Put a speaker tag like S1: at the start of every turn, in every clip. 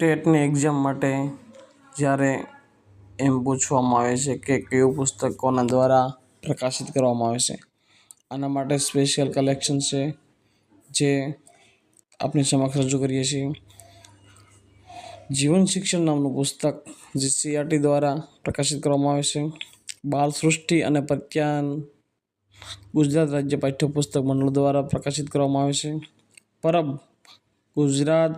S1: ટેટની exam માટે જ્યારે એમ પૂછવામાં આવે છે કે કયું પુસ્તક કોના દ્વારા પ્રકાશિત કરવામાં આવે છે. આના માટે સ્પેશિયલ કલેક્શન છે જે આપની સમક્ષ રજૂ કરીએ છીએ. જીવન શિક્ષણ નામનું પુસ્તક જે સીઆરટી દ્વારા પ્રકાશિત કરવામાં આવે છે. બાળ સૃષ્ટિ અને પ્રત્યાન ગુજરાત રાજ્ય પાઠ્યપુસ્તક મંડળ દ્વારા પ્રકાશિત કરવામાં આવે છે. પરબ ગુજરાત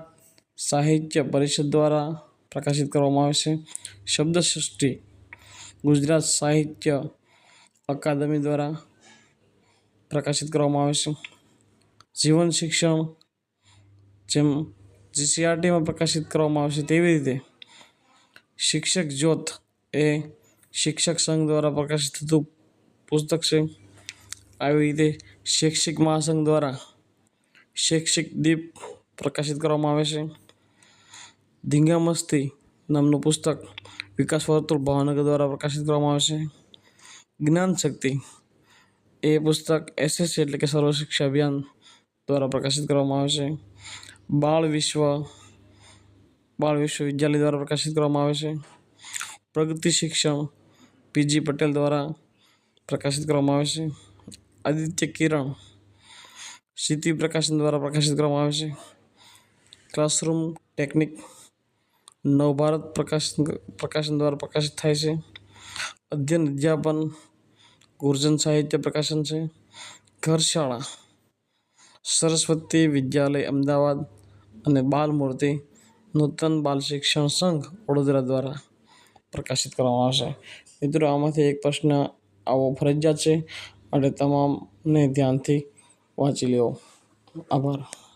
S1: સાહિત્ય પરિષદ દ્વારા પ્રકાશિત કરવામાં આવે છે. શબ્દસૃષ્ટિ, ગુજરાત સાહિત્ય અકાદમી દ્વારા પ્રકાશિત કરવામાં આવે છે. જીવન શિક્ષણ, જેમ જીસીઆરટીમાં પ્રકાશિત કરવામાં આવે છે તેવી રીતે શિક્ષક જ્યોત એ શિક્ષક સંઘ દ્વારા પ્રકાશિત થતું પુસ્તક છે. આવી રીતે શૈક્ષિક મહાસંઘ દ્વારા શૈક્ષિક દીપ પ્રકાશિત કરવામાં આવે છે. ધીંગા મસ્તી નામનું પુસ્તક વિકાસ વર્તુળ ભાવનગર દ્વારા પ્રકાશિત કરવામાં આવે છે જ્ઞાન શક્તિ એ પુસ્તક એસએસસી એટલે કે સર્વ શિક્ષા અભિયાન દ્વારા પ્રકાશિત કરવામાં આવે છે બાળ વિશ્વ બાળ વિશ્વવિદ્યાલય દ્વારા પ્રકાશિત કરવામાં આવે છે પ્રગતિ શિક્ષણ પીજી પટેલ દ્વારા પ્રકાશિત કરવામાં આવે છે આદિત્ય કિરણ સિદ્ધિ પ્રકાશન દ્વારા પ્રકાશિત કરવામાં આવે છે ક્લાસરૂમ ટેકનિક નવભારત પ્રકાશન પ્રકાશન દ્વારા પ્રકાશિત થાય છે. અધ્યયન અધ્યાપન, ગુર્જન સાહિત્ય પ્રકાશન છે. ઘરશાળા, સરસ્વતી વિદ્યાલય, અમદાવાદ અને બાલમૂર્તિ નૂતન બાલ શિક્ષણ સંઘ વડોદરા દ્વારા પ્રકાશિત કરવામાં આવશે. મિત્રો, આમાંથી એક પ્રશ્ન આવો ફરજિયાત છે. અને તમામને ધ્યાનથી વાંચી લેવો આભાર.